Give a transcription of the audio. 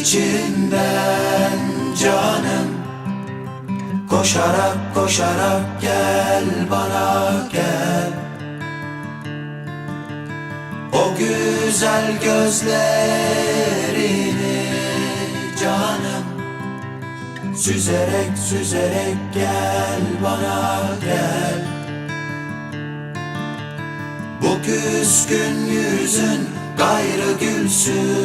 içinden canım. Koşarak koşarak gel bana gel. O güzel gözlerini canım. Süzerek süzerek gel bana gel. Bu küskün yüzün gayrı gülsün